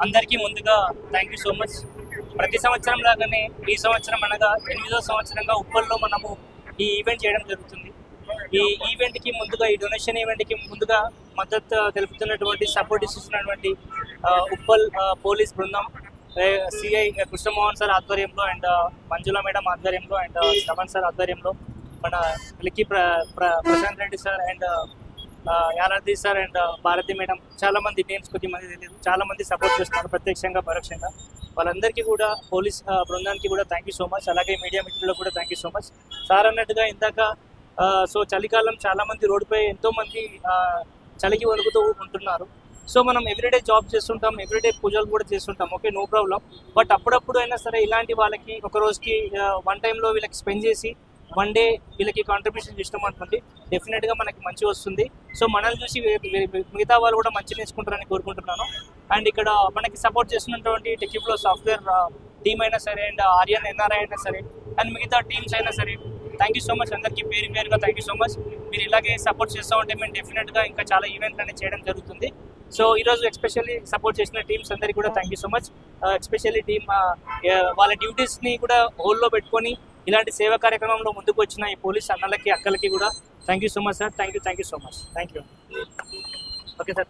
అందరికీ ముందుగా thank you so much ప్రతి సంవత్సరం లాగానే ఈ సంవత్సరం అనగా ఎనిమిదో సంవత్సరంగా ఉప్పల్లో మనము ఈ ఈవెంట్ చేయడం జరుగుతుంది. ఈ ఈవెంట్కి ముందుగా ఈ డొనేషన్ ఈవెంట్కి ముందుగా మద్దతు తెలుపుతున్నటువంటి సపోర్ట్ ఇస్తున్నటువంటి ఉప్పల్ పోలీస్ బృందం సిఐ కృష్ణమోహన్ సార్ ఆధ్వర్యంలో అండ్ మంజుల మేడం ఆధ్వర్యంలో అండ్ శ్రవణ్ సార్ ఆధ్వర్యంలో మన లిక్కి ప్ర- Prashanth Reddy sir and Yaladri sir and Bharathi madam? చాలా మంది నేమ్స్ కొద్ది మంది తెలియదు. చాలా మంది సపోర్ట్ చేస్తున్నారు ప్రత్యక్షంగా పరోక్షంగా. వాళ్ళందరికీ కూడా పోలీస్ బృందానికి కూడా థ్యాంక్ యూ సో మచ్ అలాగే మీడియా మిత్రులకు కూడా thank you so much sir అన్నట్టుగా ఇందాక సో చలికాలం చాలా మంది రోడ్డుపై ఎంతో మంది చలికి వణుకుతూ ఉంటున్నారు. సో మనం ఎవ్రీడే జాబ్ చేస్తుంటాం ఎవ్రీడే పూజలు కూడా చేస్తుంటాం. ఓకే నో ప్రాబ్లం బట్ అప్పుడప్పుడు అయినా సరే ఇలాంటి వాళ్ళకి ఒక రోజుకి వన్ టైంలో వీళ్ళకి స్పెండ్ చేసి వన్ డే వీళ్ళకి కాంట్రిబ్యూషన్ చేసినాం అనుకోండి డెఫినెట్గా మనకి మంచి వస్తుంది. సో మనల్ని చూసి మిగతా వాళ్ళు కూడా మంచి నేర్చుకుంటారని కోరుకుంటున్నాను. అండ్ ఇక్కడ మనకి సపోర్ట్ చేస్తున్నటువంటి టెక్యూఫ్లో సాఫ్ట్వేర్ టీమ్ అయినా సరే అండ్ ఆర్యన్ ఎన్ఆర్ఐ అయినా సరే అండ్ మిగతా టీమ్స్ అయినా సరే థ్యాంక్ యూ సో మచ్ అందరికీ పేరు పేరుగా థ్యాంక్ యూ సో మచ్ మీరు ఇలాగే సపోర్ట్ చేస్తూ ఉంటే మేము డెఫినెట్గా ఇంకా చాలా ఈవెంట్లు అనేది చేయడం జరుగుతుంది. సో ఈరోజు ఎస్పెషల్లీ సపోర్ట్ చేసిన టీమ్స్ అందరికీ కూడా thank you so much especially team వాళ్ళ డ్యూటీస్ని కూడా హోల్లో పెట్టుకొని ఇలాంటి సేవా కార్యక్రమంలో ముందుకు వచ్చిన ఈ పోలీస్ అన్నలకి అక్కలకి కూడా thank you so much sir thank you thank you so much thank you okay sir